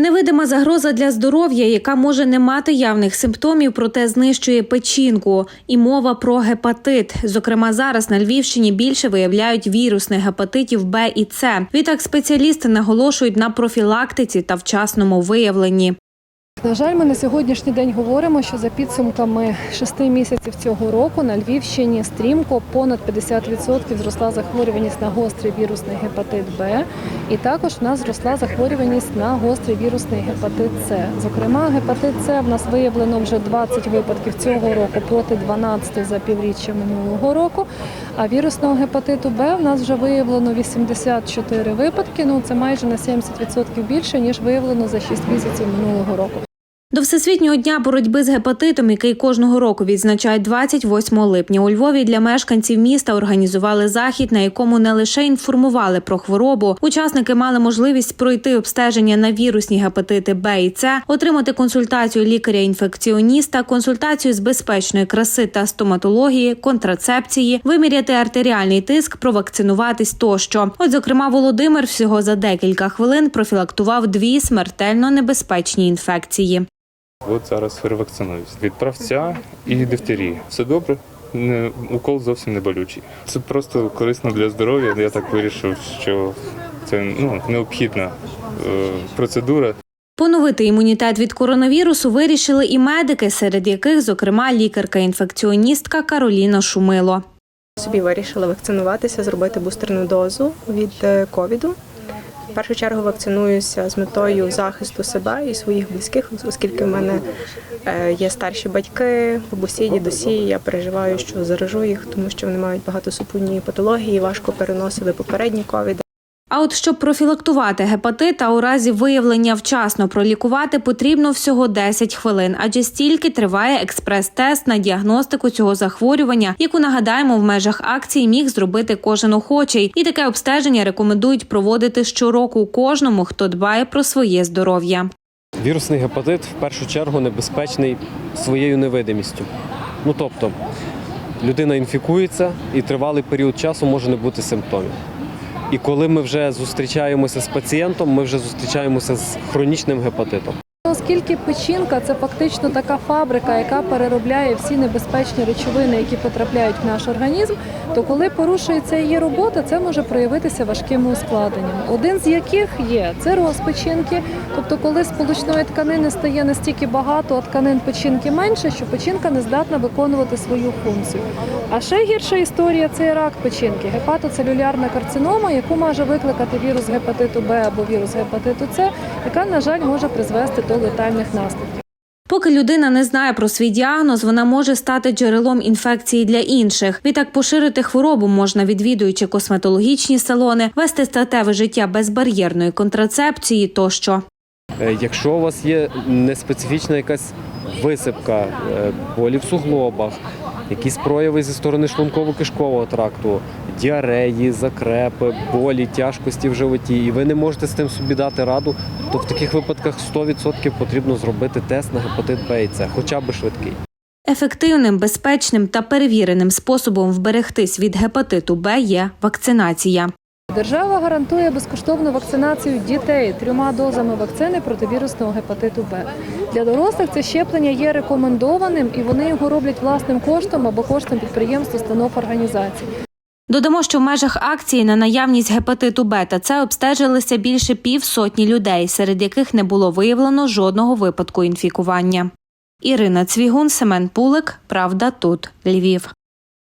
Невидима загроза для здоров'я, яка може не мати явних симптомів, проте знищує печінку. І мова про гепатит. Зокрема, зараз на Львівщині більше виявляють вірусних гепатитів Б і С. Відтак спеціалісти наголошують на профілактиці та вчасному виявленні. На жаль, ми на сьогоднішній день говоримо, що за підсумками шести місяців цього року на Львівщині стрімко понад 50% зросла захворюваність на гострий вірусний гепатит Б, і також в нас зросла захворюваність на гострий вірусний гепатит С. Зокрема, гепатит С в нас виявлено вже 20 випадків цього року проти 12 за півріччя минулого року. А вірусного гепатиту Б в нас вже виявлено 84 випадки. Ну це майже на 70% більше ніж виявлено за 6 місяців минулого року. До Всесвітнього дня боротьби з гепатитом, який кожного року відзначають 28 липня, у Львові для мешканців міста організували захід, на якому не лише інформували про хворобу. Учасники мали можливість пройти обстеження на вірусні гепатити Б і С, отримати консультацію лікаря-інфекціоніста, консультацію з безпечної краси та стоматології, контрацепції, виміряти артеріальний тиск, провакцинуватись тощо. От, зокрема, Володимир всього за декілька хвилин профілактував дві смертельно небезпечні інфекції. От зараз перевакцинуюсь від правця і дифтерії. Все добре. Не, укол зовсім не болючий. Це просто корисно для здоров'я. Я так вирішив, що це ну, необхідна е, процедура. Поновити імунітет від коронавірусу вирішили і медики, серед яких, зокрема, лікарка-інфекціоністка Кароліна Шумило. Собі вирішила вакцинуватися, зробити бустерну дозу від е, ковіду. В першу чергу вакцинуюся з метою захисту себе і своїх близьких, оскільки в мене е, є старші батьки, бабусі, дідусі. Я переживаю, що заражу їх, тому що вони мають багато супутньої патології, важко переносили попередні ковіди. А от щоб профілактувати гепатит, а у разі виявлення вчасно пролікувати, потрібно всього 10 хвилин, адже стільки триває експрес-тест на діагностику цього захворювання, яку нагадаємо в межах акції міг зробити кожен охочий. І таке обстеження рекомендують проводити щороку кожному, хто дбає про своє здоров'я. Вірусний гепатит в першу чергу небезпечний своєю невидимістю. Ну тобто, людина інфікується і тривалий період часу може не бути симптомів. І коли ми вже зустрічаємося з пацієнтом, ми вже зустрічаємося з хронічним гепатитом. Оскільки печінка це фактично така фабрика, яка переробляє всі небезпечні речовини, які потрапляють в наш організм, то коли порушується її робота, це може проявитися важкими ускладненнями. Один з яких є цироз печінки, тобто коли сполучної тканини стає настільки багато, а тканин печінки менше, що печінка не здатна виконувати свою функцію. А ще гірша історія це рак печінки, гепатоцелюлярна карцинома, яку може викликати вірус гепатиту Б або вірус гепатиту С, яка, на жаль, може призвести до летальних наслідків. Поки людина не знає про свій діагноз, вона може стати джерелом інфекції для інших. Відтак поширити хворобу можна відвідуючи косметологічні салони, вести статеве життя без бар'єрної контрацепції тощо. Е, Якщо у вас є неспецифічна якась висипка, е, болі в суглобах, якісь прояви зі сторони шлунково-кишкового тракту, діареї, закрепи, болі, тяжкості в животі, і ви не можете з тим собі дати раду, то в таких випадках 100% потрібно зробити тест на гепатит Б і С, хоча б швидкий. Ефективним, безпечним та перевіреним способом вберегтись від гепатиту Б є вакцинація. Держава гарантує безкоштовну вакцинацію дітей трьома дозами вакцини проти вірусного гепатиту Б. Для дорослих це щеплення є рекомендованим і вони його роблять власним коштом або коштом підприємств, установ організацій. Додамо, що в межах акції на наявність гепатиту Б та С обстежилися більше півсотні людей, серед яких не було виявлено жодного випадку інфікування. Ірина Цвігун, Семен Пулик. Правда, тут Львів.